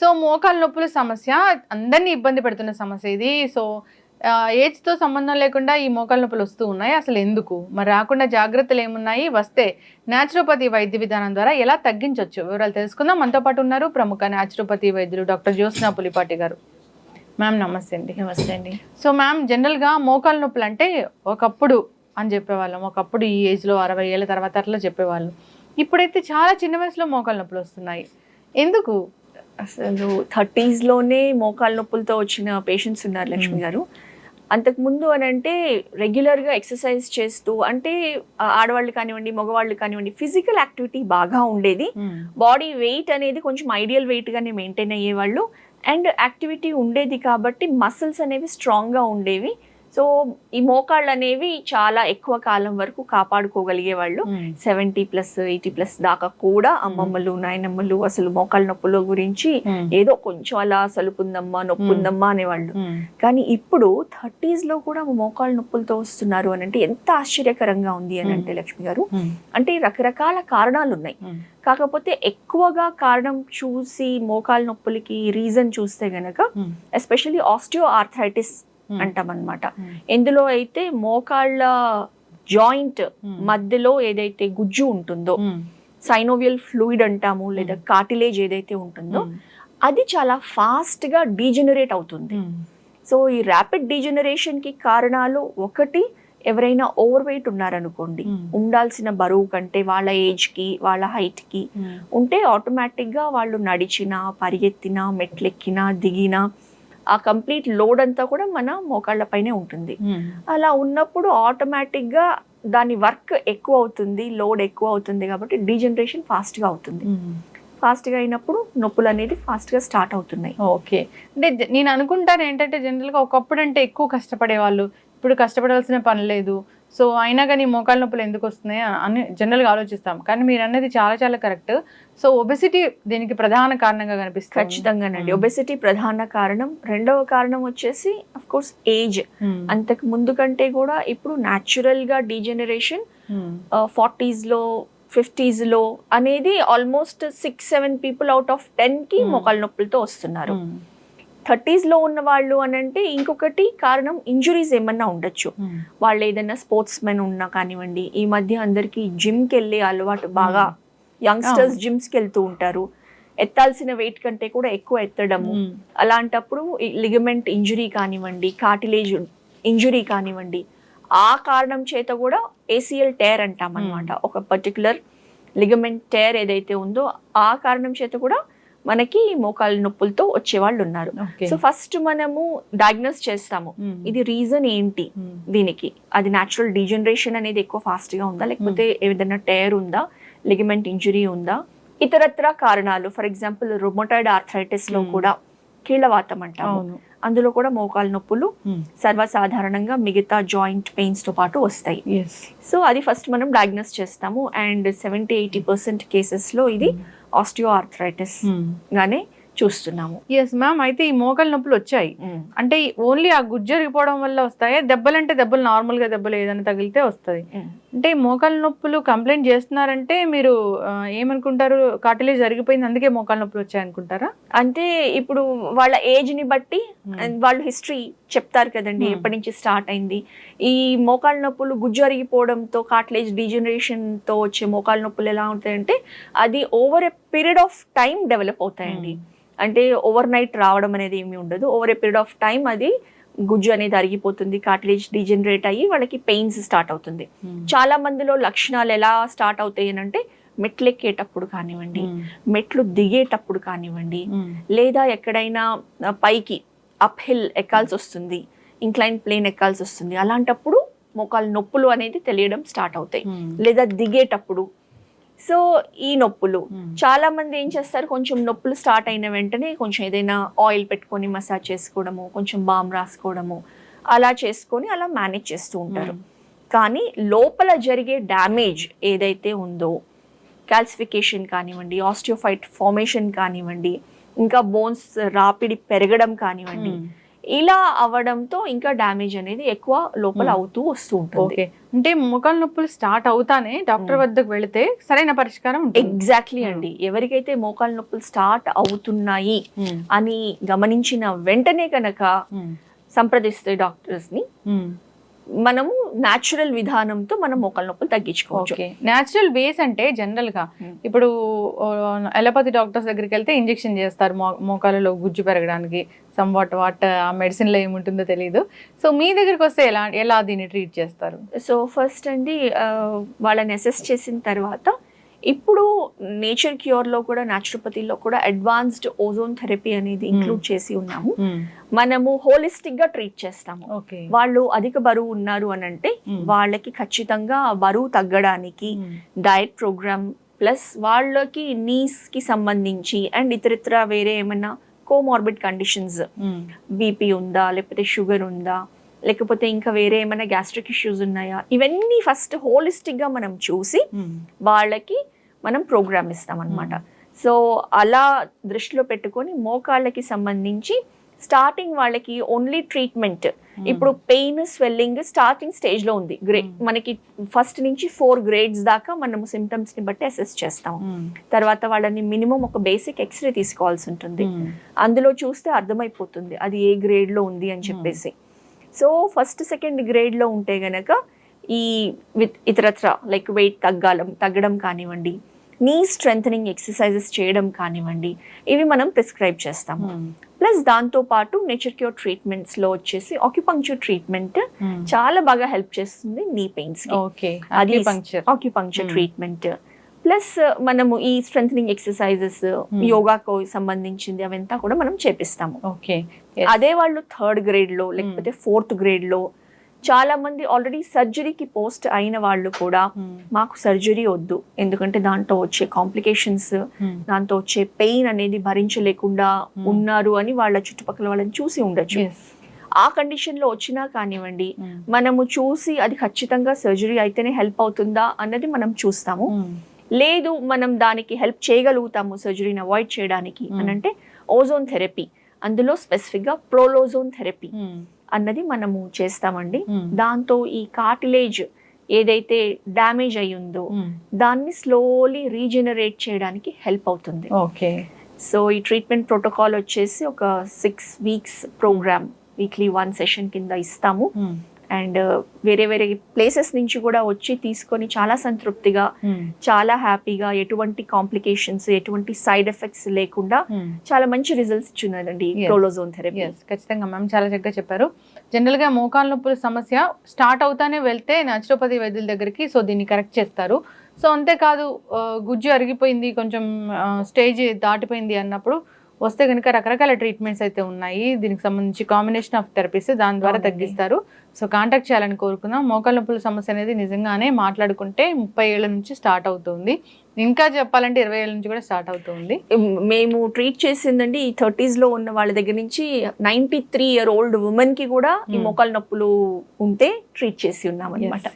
So మోకాలు నొప్పుల సమస్య అందరినీ ఇబ్బంది పెడుతున్న సమస్య ఇది. సో ఆ, age తో సంబంధం లేకుండా ఈ మోకాలు నొప్పులు వస్తూ ఉన్నాయి. అసలు ఎందుకు? మరి రాకుండా జాగ్రత్తలు ఏమున్నాయి? వస్తే న్యాచురోపతి వైద్య విధానం ద్వారా ఎలా తగ్గించవచ్చు వివరాలు తెలుసుకుందాం. మనతో పాటు ఉన్నారు ప్రముఖ న్యాచురోపతి వైద్యులు డాక్టర్ జ్యోత్స్నా పులిపాటి గారు. మ్యామ్ నమస్తే అండి. నమస్తే అండి. సో మ్యామ్ జనరల్గా మోకాలు నొప్పులు అంటే ఒకప్పుడు అని చెప్పేవాళ్ళం. ఒకప్పుడు ఈ ఏజ్లో అరవై ఏళ్ళ తర్వాత అట్లా చెప్పేవాళ్ళం. ఇప్పుడైతే చాలా చిన్న వయసులో మోకాలు నొప్పులు వస్తున్నాయి. ఎందుకు? అసలు థర్టీస్లోనే మోకాళ్ళ నొప్పులతో వచ్చిన పేషెంట్స్ ఉన్నారు లక్ష్మి గారు. అంతకు ముందు అని అంటే రెగ్యులర్గా ఎక్సర్సైజ్ చేస్తూ అంటే ఆడవాళ్ళు కానివ్వండి మగవాళ్ళు కానివ్వండి ఫిజికల్ యాక్టివిటీ బాగా ఉండేది. బాడీ వెయిట్ అనేది కొంచెం ఐడియల్ వెయిట్ గానే మెయింటైన్ అయ్యేవాళ్ళు. అండ్ యాక్టివిటీ ఉండేది కాబట్టి మసిల్స్ అనేవి స్ట్రాంగ్గా ఉండేవి. సో ఈ మోకాళ్ళు అనేవి చాలా ఎక్కువ కాలం వరకు కాపాడుకోగలిగే వాళ్ళు సెవెంటీ ప్లస్ ఎయిటీ ప్లస్ దాకా కూడా అమ్మమ్మలు నాయనమ్మలు అసలు మోకాళ్ళ నొప్పుల గురించి ఏదో కొంచెం అలా సలుపుందమ్మా నొప్పుందమ్మా అనేవాళ్ళు. కానీ ఇప్పుడు థర్టీస్లో కూడా మోకాళ్ళ నొప్పులతో వస్తున్నారు అని అంటే ఎంత ఆశ్చర్యకరంగా ఉంది అని అంటే లక్ష్మి గారు. అంటే రకరకాల కారణాలు ఉన్నాయి కాకపోతే ఎక్కువగా కారణం చూసి మోకాళ్ళ నొప్పులకి రీజన్ చూస్తే గనక ఎస్పెషల్లీ ఆస్టియో ఆర్థరైటిస్ అంటాం అనమాట ఇందులో అయితే మోకాళ్ళ జాయింట్ మధ్యలో ఏదైతే గుజ్జు ఉంటుందో సైనోవియల్ ఫ్లూయిడ్ అంటాము లేదా కార్టిలేజ్ ఏదైతే ఉంటుందో అది చాలా ఫాస్ట్గా డీజనరేట్ అవుతుంది. సో ఈ ర్యాపిడ్ డీజనరేషన్కి కారణాలు ఒకటి ఎవరైనా ఓవర్ వెయిట్ ఉన్నారనుకోండి ఉండాల్సిన బరువు కంటే వాళ్ళ ఏజ్కి వాళ్ళ హైట్కి ఉంటే ఆటోమేటిక్గా వాళ్ళు నడిచినా పరిగెత్తినా మెట్లెక్కినా దిగినా ఆ కంప్లీట్ లోడ్ అంతా కూడా మన మోకాళ్ళ పైనే ఉంటుంది. అలా ఉన్నప్పుడు ఆటోమేటిక్గా దాని వర్క్ ఎక్కువ అవుతుంది లోడ్ ఎక్కువ అవుతుంది కాబట్టి డీజనరేషన్ ఫాస్ట్గా అవుతుంది. ఫాస్ట్గా అయినప్పుడు నొప్పులు అనేది ఫాస్ట్గా స్టార్ట్ అవుతున్నాయి. ఓకే. అంటే నేను అనుకుంటాను ఏంటంటే జనరల్గా ఒకప్పుడు అంటే ఎక్కువ కష్టపడేవాళ్ళు. ఇప్పుడు కష్టపడాల్సిన పని లేదు. సో అయినా కానీ మోకాళ్ళ నొప్పులు ఎందుకు వస్తున్నాయి అని జనరల్గా ఆలోచిస్తాం. కానీ మీరు అన్నది చాలా చాలా కరెక్ట్ సో ఒబెసిటీ దీనికి ప్రధాన కారణంగా కనిపిస్తుంది. ఖచ్చితంగానండి. ఒబెసిటీ ప్రధాన కారణం. రెండవ కారణం వచ్చేసి అఫ్ కోర్స్ ఏజ్ అంతకు ముందు కంటే కూడా ఇప్పుడు న్యాచురల్గా డీజనరేషన్ ఫార్టీస్లో ఫిఫ్టీస్లో అనేది almost six seven people out of టెన్కి Mm. మోకాళ్ళ నొప్పులతో వస్తున్నారు. థర్టీస్లో ఉన్న వాళ్ళు అని అంటే ఇంకొకటి కారణం ఇంజురీస్ ఏమన్నా ఉండొచ్చు. వాళ్ళు ఏదైనా స్పోర్ట్స్ మెన్ ఉన్నా కానివ్వండి ఈ మధ్య అందరికి జిమ్కి వెళ్ళే అలవాటు బాగా యంగ్స్టర్స్ జిమ్స్కి వెళ్తూ ఉంటారు. ఎత్తాల్సిన వెయిట్ కంటే కూడా ఎక్కువ ఎత్తడము. అలాంటప్పుడు లిగమెంట్ ఇంజురీ కానివ్వండి కార్టిలేజ్ ఇంజురీ కానివ్వండి ఆ కారణం చేత కూడా ఏసిఎల్ టేర్ అంటాం అనమాట ఒక పర్టికులర్ లిగమెంట్ టేర్ ఏదైతే ఉందో ఆ కారణం చేత కూడా మనకి మోకాళ్ళ నొప్పులతో వచ్చేవాళ్ళు ఉన్నారు. సో ఫస్ట్ మనము డయాగ్నోస్ చేస్తాము. ఇది రీజన్ ఏంటి దీనికి? అది న్యాచురల్ డీజనరేషన్ అనేది ఎక్కువ ఫాస్ట్గా ఉందా? లేకపోతే ఏదైనా టైర్ ఉందా? లిగమెంట్ ఇంజురీ ఉందా? ఇతరత్ర కారణాలు ఫర్ ఎగ్జాంపుల్ రొమోటాయిడ్ ఆర్థరైటిస్లో. కూడా కీళ్ళవాతం అంటాము. అందులో కూడా మోకాలు నొప్పులు సర్వసాధారణంగా మిగతా జాయింట్ పెయిన్స్తో పాటు వస్తాయి. సో అది ఫస్ట్ మనం డయాగ్నోస్ చేస్తాము. అండ్ సెవెంటీ ఎయిటీ పర్సెంట్ కేసెస్లో ఇది ఆస్టియో ఆర్థరైటిస్ గానే చూస్తున్నాము. ఎస్ మ్యామ్ అయితే ఈ మోకాళ్ళ నొప్పులు వచ్చాయి. అంటే ఓన్లీ ఆ గుజ్జు జరిగిపోవడం వల్ల వస్తాయా? దెబ్బలంటే దెబ్బలు నార్మల్గా దెబ్బలు ఏదైనా తగిలితే వస్తుంది. అంటే మోకాళ్ళ నొప్పులు కంప్లైంట్ చేస్తున్నారంటే మీరు ఏమనుకుంటారు? కాటిలేజ్ జరిగిపోయింది అందుకే మోకాళ్ళ నొప్పులు వచ్చాయి అనుకుంటారా అంటే ఇప్పుడు వాళ్ళ ఏజ్ని బట్టి వాళ్ళు హిస్టరీ చెప్తారు కదండి. ఎప్పటి నుంచి స్టార్ట్ అయింది. ఈ మోకాళ్ళ నొప్పులు గుజ్జు అరిగిపోవడంతో కార్టిలేజ్ డీజనరేషన్తో వచ్చే మోకాళ్ళ నొప్పులు ఎలా ఉంటాయంటే అది over a period of time develop అవుతాయండి. అంటే ఓవర్ నైట్ రావడం అనేది ఏమి ఉండదు. Over a period of time అది గుజ్జు అనేది అరిగిపోతుంది కార్టిలేజ్ డీజనరేట్ అయ్యి వాళ్ళకి పెయిన్స్ స్టార్ట్ అవుతుంది. చాలా మందిలో లక్షణాలు ఎలా స్టార్ట్ అవుతాయి అని అంటే మెట్లు ఎక్కేటప్పుడు కానివ్వండి మెట్లు దిగేటప్పుడు కానివ్వండి లేదా ఎక్కడైనా పైకి అప్ హిల్ ఎక్కాల్సి వస్తుంది ఇంక్లైన్ ప్లేన్ ఎక్కాల్సి వస్తుంది. అలాంటప్పుడు మోకాలు నొప్పులు అనేది తెలియడం స్టార్ట్ అవుతాయి. లేదా దిగేటప్పుడు సో ఈ నొప్పులు. చాలా మంది ఏం చేస్తారు కొంచెం నొప్పులు స్టార్ట్ అయిన వెంటనే కొంచెం ఏదైనా ఆయిల్ పెట్టుకొని మసాజ్ చేసుకోవడము కొంచెం బామ్ రాసుకోవడము అలా చేసుకొని అలా మేనేజ్ చేస్తూ ఉంటారు. కానీ లోపల జరిగే డ్యామేజ్ ఏదైతే ఉందో కాల్సిఫికేషన్ కానివ్వండి ఆస్టియోఫైట్ ఫార్మేషన్ కానివ్వండి ఇంకా బోన్స్ రాపిడి పెరగడం కానివ్వండి ఇలా అవ్వడంతో ఇంకా డ్యామేజ్ అనేది ఎక్కువ లోపల Hmm. అవుతూ వస్తూ ఉంటుంది అంటే మోకాలు నొప్పులు స్టార్ట్ అవుతానే డాక్టర్ Hmm. వద్దకు వెళితే సరైన పరిష్కారం ఎగ్జాక్ట్లీ Hmm. అండి ఎవరికైతే మోకాలు నొప్పులు స్టార్ట్ అవుతున్నాయి అని గమనించిన వెంటనే కనుక సంప్రదిస్తే డాక్టర్స్ని ఉమ్. మనము న్యాచురల్ విధానంతో మనం మోకాలు నొప్పులు తగ్గించుకోవచ్చు. ఓకే. న్యాచురల్ వేస్ అంటే జనరల్గా Hmm. ఇప్పుడు ఎలపతి డాక్టర్స్ దగ్గరికి వెళ్తే ఇంజెక్షన్ చేస్తారు మోకాలలో గుజ్జు పెరగడానికి. సమ్ వాట్ వాట్ ఆ మెడిసిన్లో ఏముంటుందో తెలియదు సో మీ దగ్గరికి వస్తే ఎలా ఎలా దీన్ని ట్రీట్ చేస్తారు? సో ఫస్ట్ అండి వాళ్ళని అసెస్ చేసిన తర్వాత ఇప్పుడు నేచర్ క్యూర్లో కూడా న్యాచురోపతిలో కూడా అడ్వాన్స్డ్ ఓజోన్ థెరపీ అనేది ఇంక్లూడ్ చేసి ఉన్నాము. మనము holistic గా ట్రీట్ చేస్తాము. వాళ్ళు అధిక బరువు ఉన్నారు అని అంటే Hmm. వాళ్ళకి ఖచ్చితంగా బరువు తగ్గడానికి డయట్ ప్రోగ్రామ్ ప్లస్ వాళ్ళకి knees కి సంబంధించి అండ్ ఇతరితర వేరే ఏమైనా కోమార్బిడ్ కండిషన్స్ బీపీ ఉందా లేకపోతే షుగర్ ఉందా లేకపోతే ఇంకా వేరే ఏమైనా గ్యాస్ట్రిక్ ఇష్యూస్ ఉన్నాయా? ఇవన్నీ ఫస్ట్గా మనం చూసి వాళ్ళకి మనం ప్రోగ్రామ్ ఇస్తాం అనమాట సో అలా దృష్టిలో పెట్టుకొని మోకాళ్ళకి సంబంధించి స్టార్టింగ్ వాళ్ళకి ఓన్లీ ట్రీట్మెంట్ ఇప్పుడు పెయిన్ స్వెల్లింగ్ స్టార్టింగ్ స్టేజ్లో ఉంది. Grey Hmm. మనకి ఫస్ట్ నుంచి ఫోర్ గ్రేడ్స్ దాకా మనము సిమ్టమ్స్ని బట్టి అసెస్ చేస్తాం తర్వాత వాళ్ళని మినిమం ఒక బేసిక్ ఎక్స్రే తీసుకోవాల్సి ఉంటుంది. అందులో చూస్తే అర్థమైపోతుంది. అది ఏ గ్రేడ్లో ఉంది అని చెప్పేసి. సో ఫస్ట్ సెకండ్ గ్రేడ్లో ఉంటే గనక ఈ విత్ ఇతరత్ర లైక్ వెయిట్ తగ్గాలం తగ్గడం కానివ్వండి నీ స్ట్రెంగ్ ఎక్సర్సైజెస్ చేయడం కానివ్వండి ఇవి మనం ప్రిస్క్రైబ్ చేస్తాము. ప్లస్ దాంతో పాటు నేచర్ క్యూర్ ట్రీట్మెంట్స్లో వచ్చేసి ఆక్యుపంక్చర్ ట్రీట్మెంట్ చాలా బాగా హెల్ప్ చేస్తుంది నీ పెయిన్స్ అది ఆక్యుపంక్చర్ Hmm. ట్రీట్మెంట్ ప్లస్ మనము ఈ స్ట్రెంగ్ ఎక్సర్సైజెస్ యోగాకు సంబంధించింది అవంతా కూడా మనం చేపిస్తాము. ఓకే. అదే వాళ్ళు థర్డ్ గ్రేడ్లో లేకపోతే ఫోర్త్ గ్రేడ్లో చాలా మంది ఆల్రెడీ సర్జరీకి పోస్ట్ అయిన వాళ్ళు కూడా మాకు సర్జరీ వద్దు. ఎందుకంటే దాంట్లో వచ్చే కాంప్లికేషన్స్ దాంతో వచ్చే పెయిన్ అనేది భరించలేకుండా Hmm. ఉన్నారు అని వాళ్ళ చుట్టుపక్కల వాళ్ళని చూసి ఉండొచ్చు. ఆ కండిషన్లో వచ్చినా కానివ్వండి మనము చూసి అది ఖచ్చితంగా సర్జరీ అయితేనే హెల్ప్ అవుతుందా అన్నది మనం చూస్తాము. లేదు మనం దానికి హెల్ప్ చేయగలుగుతాము సర్జరీని అవాయిడ్ చేయడానికి Hmm. అని అంటే ఓజోన్ థెరపీ అందులో స్పెసిఫిక్గా ప్రోలోజోన్ థెరపీ అన్నది మనము చేస్తామండి. దాంతో ఈ కార్టిలేజ్ ఏదైతే డ్యామేజ్ అయి ఉందో దాన్ని స్లోలీ రీజనరేట్ చేయడానికి హెల్ప్ అవుతుంది. ఓకే. సో ఈ ట్రీట్మెంట్ ప్రోటోకాల్ వచ్చేసి ఒక six weeks program weekly one session కింద ఇస్తాము. అండ్ వేరే వేరే ప్లేసెస్ నుంచి కూడా వచ్చి తీసుకొని చాలా సంతృప్తిగా చాలా హ్యాపీగా ఎటువంటి కాంప్లికేషన్స్ ఎటువంటి సైడ్ ఎఫెక్ట్స్ లేకుండా చాలా మంచి రిజల్ట్స్ ఇచ్చున్నదండి Yes. ప్రోలోజోన్ థెరపీ ఖచ్చితంగా మ్యామ్ చాలా చక్కగా చెప్పారు. జనరల్గా మోకాలు నొప్పుల సమస్య స్టార్ట్ అవుతానే వెళ్తే న్యాచురోపతి వైద్యుల దగ్గరికి సో దీన్ని కరెక్ట్ చేస్తారు. సో అంతేకాదు ఆ, గుజ్జు అరిగిపోయింది కొంచెం స్టేజ్ దాటిపోయింది అన్నప్పుడు వస్తే కనుక రకరకాల ట్రీట్మెంట్స్ అయితే ఉన్నాయి. దీనికి సంబంధించి కాంబినేషన్ ఆఫ్ థెరపీస్ దాని ద్వారా. తగ్గిస్తారు. సో కాంటాక్ట్ చేయాలని కోరుకుందాం. మోకాలు నొప్పుల సమస్య అనేది నిజంగానే మాట్లాడుకుంటే ముప్పై ఏళ్ళ నుంచి స్టార్ట్ అవుతుంది. ఇంకా చెప్పాలంటే ఇరవై ఏళ్ళ నుంచి కూడా స్టార్ట్ అవుతుంది. మేము ట్రీట్ చేసిందండి ఈ థర్టీస్లో ఉన్న వాళ్ళ దగ్గర నుంచి నైన్టీ త్రీ ఇయర్ ఓల్డ్ ఉమెన్కి కూడా ఈ Hmm. మోకాలు నొప్పులు ఉంటే ట్రీట్ చేసి ఉన్నాం అనమాట